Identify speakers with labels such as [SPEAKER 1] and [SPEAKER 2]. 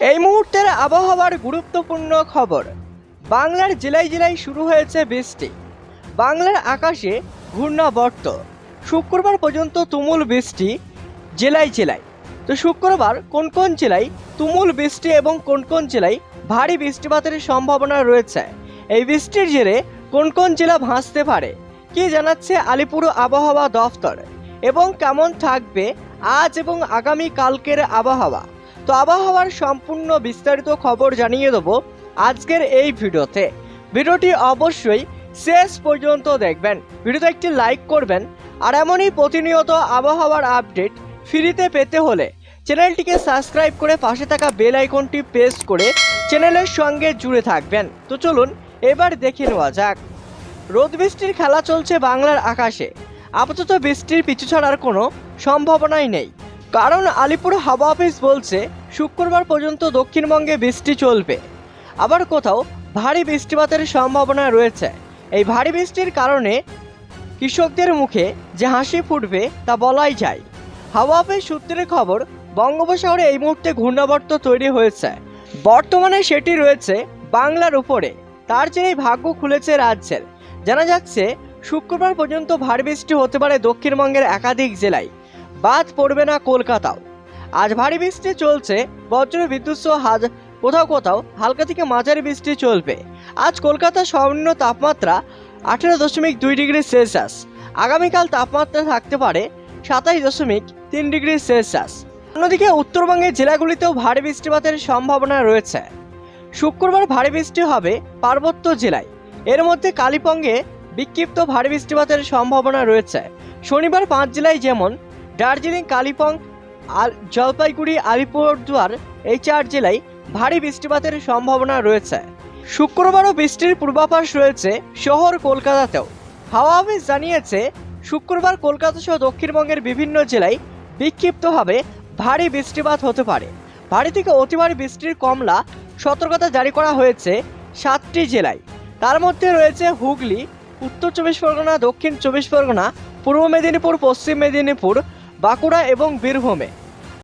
[SPEAKER 1] এই মুহূর্তের আবহাওয়ার গুরুত্বপূর্ণ খবর। বাংলার জেলায় জেলায় শুরু হয়েছে বৃষ্টি। বাংলার আকাশে ঘূর্ণাবর্ত। শুক্রবার পর্যন্ত তুমুল বৃষ্টি জেলায় জেলায়। তো শুক্রবার কোন কোন জেলায় তুমুল বৃষ্টি এবং কোন কোন জেলায় ভারী বৃষ্টিপাতের সম্ভাবনা রয়েছে? এই বৃষ্টির জেরে কোন কোন জেলা ভাসতে পারে? কি জানাচ্ছে আলিপুর আবহাওয়া দফতর? এবং কেমন থাকবে আজ এবং আগামী কালকের আবহাওয়া? তো আবহাওয়ার সম্পূর্ণ বিস্তারিত খবর জানিয়ে দেবো আজকের এই ভিডিওতে। ভিডিওটি অবশ্যই শেষ পর্যন্ত দেখবেন। ভিডিওতে একটি লাইক করবেন আর এমনই প্রতিনিয়ত আবহাওয়ার আপডেট ফ্রিতে পেতে হলে চ্যানেলটিকে সাবস্ক্রাইব করে পাশে থাকা বেল আইকনটি প্রেস করে চ্যানেলের সঙ্গে জুড়ে থাকবেন। তো চলুন এবার দেখে নেওয়া যাক। রোদ বৃষ্টির খেলা চলছে বাংলার আকাশে। আপাতত বৃষ্টির পিছু ছাড়ার কোনো সম্ভাবনাই নেই। কারণ আলিপুর হাওয়া অফিস বলছে, শুক্রবার পর্যন্ত দক্ষিণবঙ্গে বৃষ্টি চলবে। আবার কোথাও ভারী বৃষ্টিপাতের সম্ভাবনা রয়েছে। এই ভারী বৃষ্টির কারণে কৃষকদের মুখে যে হাসি ফুটবে তা বলাই যায়। হাওয়া অফিস সূত্রের খবর, বঙ্গোপসাগরে এই মুহূর্তে ঘূর্ণাবর্ত তৈরি হয়েছে। বর্তমানে সেটি রয়েছে বাংলার উপরে। তার জেরেই ভাগ্য খুলেছে রাজ্যের। জানা যাচ্ছে, শুক্রবার পর্যন্ত ভারী বৃষ্টি হতে পারে দক্ষিণবঙ্গের একাধিক জেলায়। বাদ পড়বে না কলকাতাও। আজ ভারী বৃষ্টি চলছে, বজ্র বিদ্যুৎ সহ হাজ কোথাও কোথাও, হালকা থেকে মাঝারি বৃষ্টি চলবে। আজ কলকাতার সর্বনিম্ন তাপমাত্রা আঠেরো দশমিক দুই ডিগ্রি সেলসিয়াস। আগামীকাল তাপমাত্রা থাকতে পারে সাতাশ দশমিক তিন ডিগ্রি সেলসিয়াস। অন্যদিকে উত্তরবঙ্গের জেলাগুলিতেও ভারী বৃষ্টিপাতের সম্ভাবনা রয়েছে। শুক্রবার ভারী বৃষ্টি হবে পার্বত্য জেলায়। এর মধ্যে কালিম্পংয়ে বিক্ষিপ্ত ভারী বৃষ্টিপাতের সম্ভাবনা রয়েছে। শনিবার পাঁচ জেলায় যেমন দার্জিলিং, কালিম্পং, আল, জলপাইগুড়ি, আলিপুরদুয়ার, এই চার জেলায় ভারী বৃষ্টিপাতের সম্ভাবনা রয়েছে। শুক্রবারও বৃষ্টির পূর্বাভাস রয়েছে শহর কলকাতাতেও। হাওয়া অফিস জানিয়েছে, শুক্রবার কলকাতা সহ দক্ষিণবঙ্গের বিভিন্ন জেলায় বিক্ষিপ্তভাবে ভারী বৃষ্টিপাত হতে পারে। ভারী থেকে অতি ভারী বৃষ্টির কমলা সতর্কতা জারি করা হয়েছে সাতটি জেলায়। তার মধ্যে রয়েছে হুগলি, উত্তর চব্বিশ পরগনা, দক্ষিণ চব্বিশ পরগনা, পূর্ব মেদিনীপুর, পশ্চিম মেদিনীপুর বাঁকুড়া এবং বীরভূমে।